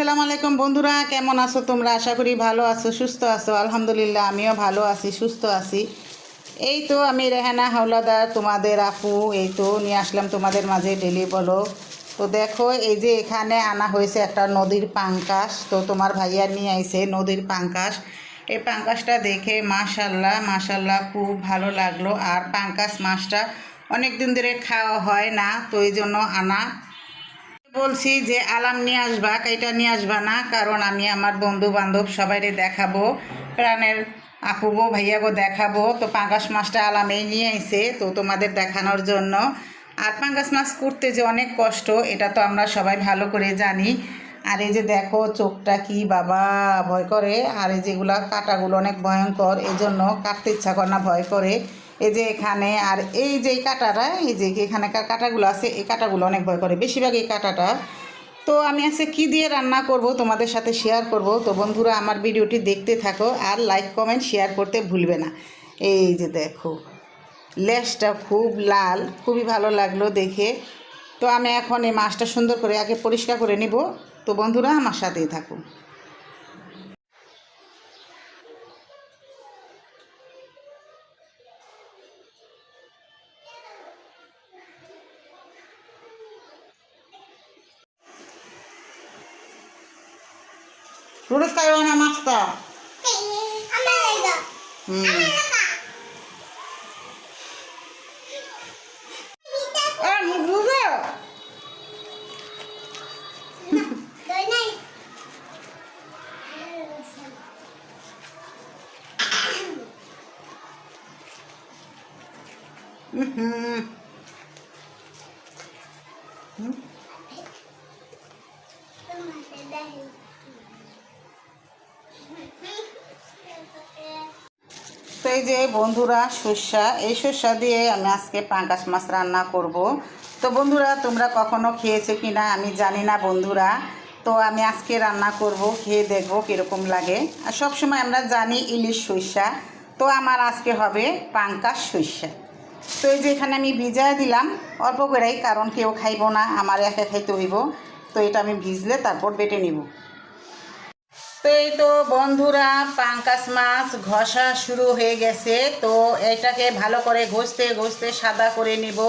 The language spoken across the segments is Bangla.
আসসালামু আলাইকুম বন্ধুরা, কেমন আছো তোমরা? আশা করি ভালো আছো, সুস্থ আছো। আলহামদুলিল্লাহ, আমিও ভালো আছি, সুস্থ আছি। এই তো আমি রেহানা হাওলাদার, তোমাদের আপু, এই তো নিয়ে আসলাম তোমাদের মাঝে ডেলি বলো। তো দেখো, এই যে এখানে আনা হয়েছে একটা নদীর পাঙ্কাশ। তো তোমার ভাইয়া নিয়ে আইছে নদীর পাঙ্কাশ। এই পাঙ্কাশটা দেখে মাশাল্লাহ মাশাল্লাহ খুব ভালো লাগল। আর পাঙ্কাশ মাছটা অনেক দিন ধরে খাওয়া হয় না, তো এই জন্য আনা বলছি যে আলাম নিয়ে আসবা এটা নিয়ে আসবা না, কারণ আমি আমার বন্ধু বান্ধব সবাইরে দেখাবো, প্রাণের আপুগো, ভাইয়াগো দেখাবো। তো পাঙ্গাস মাছটা আলামেই নিয়ে আইছে, তো তোমাদের দেখানোর জন্য। আর পাঙ্গাস মাছ করতে যে অনেক কষ্ট, এটা তো আমরা সবাই ভালো করে জানি। আর এই যে দেখো, চোখটা কি বাবা, ভয় করে। আর এই যেগুলা কাটাগুলো অনেক ভয়ঙ্কর এই জন্য কাটতে ইচ্ছা করে না, ভয় করে। এই যে এখানে, আর এই যে কাটাটা, এই যে এখানেকার কাটাগুলো আছে, এই কাটাগুলো অনেক ভয় করে। বেশিরভাগ এই কাটাটা। তো আমি আজকে কি দিয়ে রান্না করব তোমাদের সাথে শেয়ার করব। তো বন্ধুরা, আমার ভিডিওটি দেখতে থাকো আর লাইক কমেন্ট শেয়ার করতে ভুলবে না। এই যে দেখো, লেসটা খুব লাল, খুবই ভালো লাগল দেখে। তো আমি এখন এই মাছটা সুন্দর করে আগে পরিষ্কার করে নিব। তো বন্ধুরা, আমার সাথেই থাকো Ừ. Ăn vú vào. Tới này. Mm-hmm. Hmm? Thank you. তো এই যে বন্ধুরা সর্ষা এই সর্ষা দিয়ে আমি আজকে পাঙ্কাশ মাছ রান্না করব। তো বন্ধুরা, তোমরা কখনো খেয়েছো কি না আমি জানি না বন্ধুরা। তো আমি আজকে রান্না করব, খেয়ে দেখব কীরকম লাগে। আর সবসময় আমরা জানি ইলিশ সর্ষা তো আমার আজকে হবে পাঙ্কাশ সর্ষা তো এই যে এখানে আমি ভিজায় দিলাম, অল্প করেই, কারণ কেউ খাইবো না, আমার একা খাইতে হইব। তো এটা আমি ভিজলে তারপর বেটে নিব। তো এই তো বন্ধুরা, পাঙ্কাস মাছ ঘষা শুরু হয়ে গেছে। তো এটাকে ভালো করে ঘষতে ঘষতে সাদা করে নিব।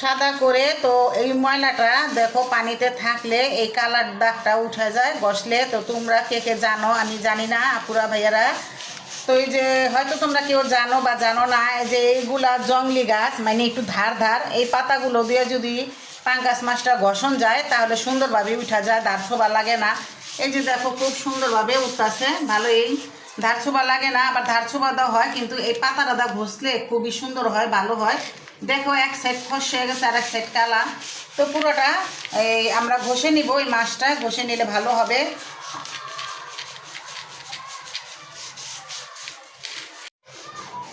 সাদা করে তো এই ময়লাটা দেখো পানিতে থাকলে এই কালার দাগটা উঠে যায়। ঘষলে তো তোমরা কে কে জানো, আমি জানি না, আপুরা ভাইয়ারা। তো এই যে হয়তো তোমরা কেউ জানো বা জানো না যে এইগুলা জংলি গাছ মানে একটু ধার ধার, এই পাতাগুলো দিয়ে যদি পাঙ্কাস মাছটা ঘষণ যায়, তাহলে সুন্দরভাবে উঠা যায় দাঁড় লাগে না। এই যে দেখো, খুব সুন্দরভাবে উঠতেছে। ভালো এই ধার ছোবা লাগে না, আবার ধার ছোবা দেওয়া হয়, কিন্তু এই পাতাটা দা ঘষলে খুবই সুন্দর হয়, ভালো হয়। দেখো, এক সাইড ফসে গেছে আর এক সাইড কালা। তো পুরোটা এই আমরা ঘষে নিব, এই মাছটা ঘষে নিলে ভালো হবে।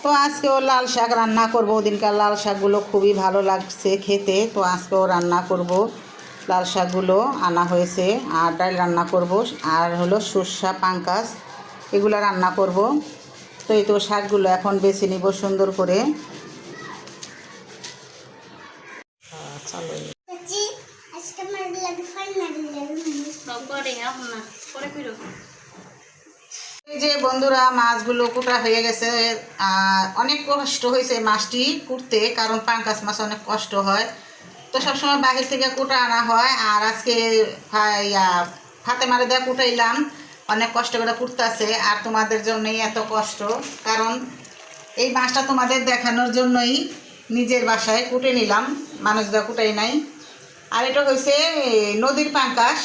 তো আজকেও লাল শাক রান্না করব, ওদিনকার লাল শাকগুলো খুবই ভালো লাগছে খেতে, তো আজকেও রান্না করব। লাল শাকগুলো আনা হয়েছে আর ডাল রান্না করব আর হলো সর্ষা পাঙ্কাস এগুলো রান্না করব। তো এই তো শাকগুলো এখন বেছে নিব সুন্দর করে। এই যে বন্ধুরা মাছগুলো কুটা হয়ে গেছে। অনেক কষ্ট হয়েছে মাছটি কুটতে কারণ পাঙ্কাস মাছ অনেক কষ্ট হয়। তো সবসময় বাহির থেকে কুটা আনা হয়। আর আজকে ফাতে মারে দেয়া কুটাইলাম। অনেক কষ্ট করে কুটতেছে। আর তোমাদের জন্যই এত কষ্ট। কারণ এই মাছটা তোমাদের দেখানোর জন্যই নিজের বাসায় কুটে নিলাম। মানুষ দেওয়া কুটাই নাই। আর এটা হয়েছে নদীর পাঙ্কাশ।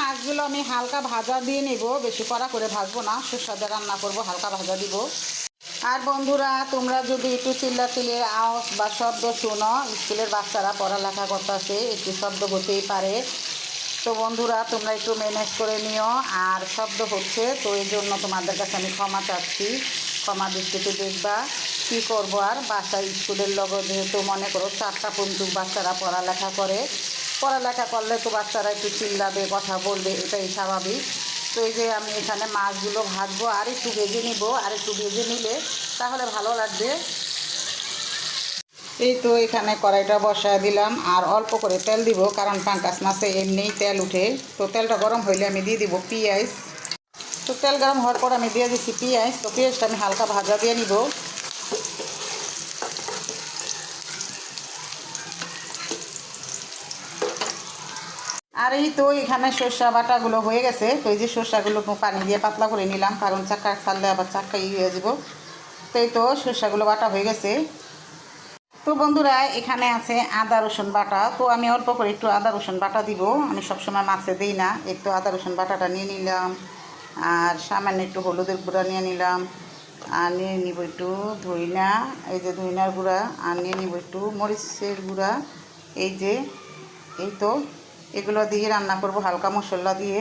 মাছগুলো আমি হালকা ভাজা দিয়ে নেব। বেশি কড়া করে ভাজবো না, সুস্বাদে রান্না করব, হালকা ভাজা দিব। আর বন্ধুরা, তোমরা যদি একটু চিল্লা চিল্লের আওয়াজ বা শব্দ শুনো, স্কুলের বাচ্চারা পড়ালেখা করতেছে, একটু শব্দ হতেই পারে। তো বন্ধুরা, তোমরা একটু ম্যানেজ করে নিও। আর শব্দ হচ্ছে, তো এই জন্য তোমাদের কাছে আমি ক্ষমা চাচ্ছি। ক্ষমা দৃষ্টিতে দেখবা, কী করব আর? বাসায় স্কুলের লগত যেহেতু মনে করো চারটা পর্যন্ত বাচ্চারা পড়ালেখা করে পড়ালেখা করলে তো বাচ্চারা একটু চিল্লাবে, কথা বলবে, এটাই স্বাভাবিক। তো এই যে আমি এখানে মাছগুলো ভাজবো, আর একটু ভেজে নিব, আর একটু ভেজে নিলে তাহলে ভালো লাগবে। এই তো এখানে কড়াইটা বসায় দিলাম, আর অল্প করে তেল দিব, কারণ পাঙ্কাশ মাছে এমনিই তেল উঠে। তো তেলটা গরম হইলে আমি দিয়ে দিব পেঁয়াজ। তো তেল গরম হওয়ার পর আমি দিয়ে দিচ্ছি পেঁয়াজ, তো পেঁয়াজটা আমি হালকা ভাজা দিয়ে নিব। আর এই তো এখানে সর্ষা বাটাগুলো হয়ে গেছে। তো এই যে সর্ষাগুলো পানি দিয়ে পাতলা করে নিলাম, কারণ চাক্কা ছাড়লে আবার চাক্কা ই হয়ে যাব। তো এই তো সর্ষাগুলো বাটা হয়ে গেছে। তো বন্ধুরা, এখানে আছে আদা, রসুন বাটা। তো আমি অল্প করে একটু আদা, রসুন বাটা দিব। আমি সবসময় মাছে দিই না। একটু আদা, রসুন বাটাটা নিয়ে নিলাম। আর সামান্য একটু হলুদের গুঁড়া নিয়ে নিলাম। আর নিয়ে নিব একটু ধইনা, এই যে ধইনার গুঁড়া। আর নিয়ে নিব একটু মরিচের গুঁড়া। এই যে, এই তো এগুলো দিয়ে রান্না করব, হালকা মশলা দিয়ে।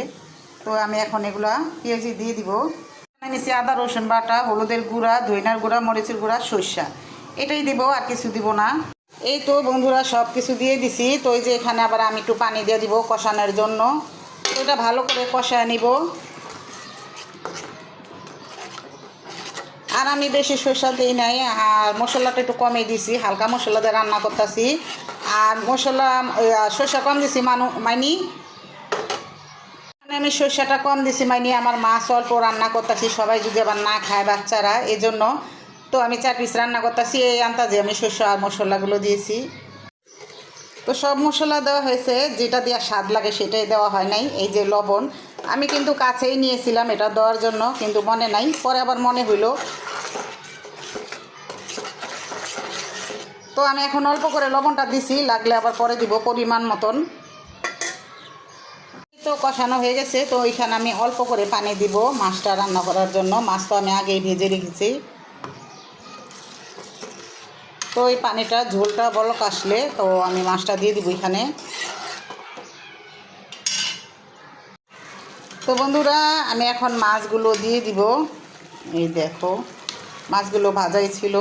তো আমি এখন এগুলা পেঁয়াজি দিয়ে দিব। নিচে আদা, রসুন বাটা, হলুদের গুঁড়া, ধইনার গুঁড়া, মরিচের গুঁড়া, সর্ষা। এটাই দিব, আর কিছু দিব না। এই তো বন্ধুরা সব কিছু দিয়ে দিছি। তো এই যে এখানে আবার আমি একটু পানি দিয়ে দিব কষানোর জন্য। তো এটা ভালো করে কষায় নিব। আর আমি বেশি সরষা দিই নাই, আর মশলাটা একটু কমই দিছি, হালকা মশলা দিয়ে রান্না করতেছি। আর মশলা সরষা কম দিছি মানু, মাইনি। আমি সরষাটা কম দিছি মাইনি, আমার মাছ অল্প রান্না করতেছি, সবাই যদি আবার না খায় বাচ্চারা এই জন্য তো আমি চার পিস রান্না করতেছি, এই আন্তাজে আমি শস্য আর মশলাগুলো দিয়েছি। তো সব মশলা দেওয়া হয়েছে, যেটা দেওয়া স্বাদ লাগে সেটাই দেওয়া হয় নাই, এই যে লবণ। আমি কিন্তু কাছেই নিয়েছিলাম এটা দেওয়ার জন্য, কিন্তু মনে নাই, পরে আবার মনে হইল তো আমি এখন অল্প করে লবণটা দিছি, লাগলে আবার পরে দিব পরিমাণ মতন। তো কষানো হয়ে গেছে, তো ওইখানে আমি অল্প করে পানি দিব মাছটা রান্না করার জন্য। মাছ তো আমি আগেই ভেজে রেখেছি। তো এই পানিটা, ঝোলটা বলক আসলে, তো আমি মাছটা দিয়ে দিব এখানে। তো বন্ধুরা, আমি এখন মাছগুলো দিয়ে দিব। এই দেখো, মাছগুলো ভাজাই ছিল।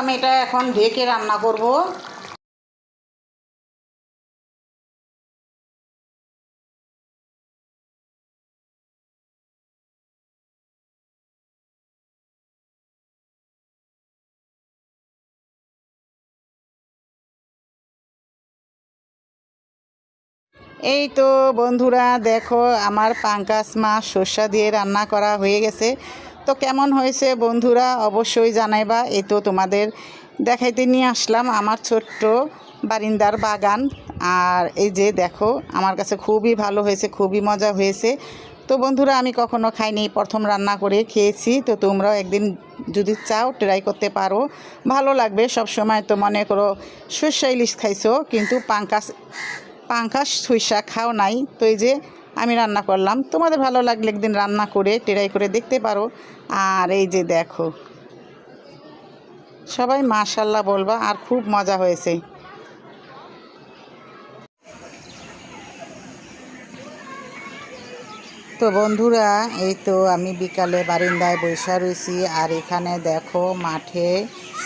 আমি এটা এখন ঢেকে রান্না করব। এই তো বন্ধুরা, দেখো আমার পাঙ্কাস মাছ সর্ষা দিয়ে রান্না করা হয়ে গেছে। তো কেমন হয়েছে বন্ধুরা অবশ্যই জানাইবা। এই তো তোমাদের দেখাইতে নিয়ে আসলাম আমার ছোট্ট বারিন্দার বাগান। আর এই যে দেখো, আমার কাছে খুবই ভালো হয়েছে, খুবই মজা হয়েছে। তো বন্ধুরা, আমি কখনো খাইনি, প্রথম রান্না করে খেয়েছি। তো তোমরাও একদিন যদি চাও ট্রাই করতে পারো। ভালো লাগবে সব সময় তো মনে করো সর্ষা ইলিশ খাইছো, কিন্তু পাঙ্কাস পাঙ্কাশ সইষা খাও নাই। তো এই যে আমি রান্না করলাম। তোমাদের ভালো লাগলে একদিন রান্না করে, টেরাই করে দেখতে পারো। আর এই যে দেখো, সবাই মাশাল্লাহ বলবা, আর খুব মজা হয়েছে। তো বন্ধুরা, এই তো আমি বিকালে বারিন্দায় বসে রয়েছি, আর এখানে দেখো মাঠে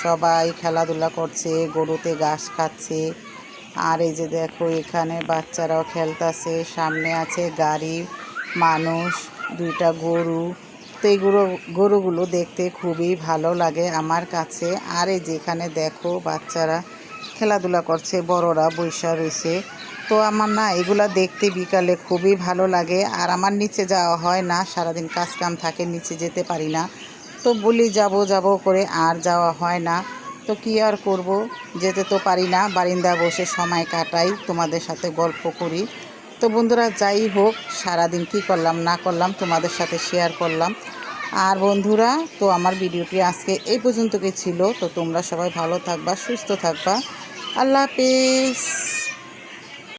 সবাই খেলাধুলা করছে, গরুতে ঘাস খাচ্ছে। আর এই যে দেখো, এখানে বাচ্চারাও খেলতেছে, সামনে আছে গাড়ি, মানুষ, দুইটা গরু। তো এই গরু গরুগুলো দেখতে খুবই ভালো লাগে আমার কাছে। আর এই যেখানে দেখো, বাচ্চারা খেলাধুলা করছে, বড়রা বৈশা রয়েছে। তো আমার না, এগুলা দেখতে বিকালে খুবই ভালো লাগে। আর আমার নিচে যাওয়া হয় না, সারাদিন কাজ কাম থাকে, নিচে যেতে পারি না। তো বলি যাব যাব করে আর যাওয়া হয় না। তো কী আর করব? যেতে তো পারি না। বারিন্দা বসে সময় কাটাই, তোমাদের সাথে গল্প করি। তো বন্ধুরা, যাই হোক, সারাদিন কি করলাম, না করলাম, তোমাদের সাথে শেয়ার করলাম। আর বন্ধুরা, তো আমার ভিডিওটি আজকে এই পর্যন্তকে ছিল। তো তোমরা সবাই ভালো থাকবা, সুস্থ থাকবা। আল্লাহ হাফিজ।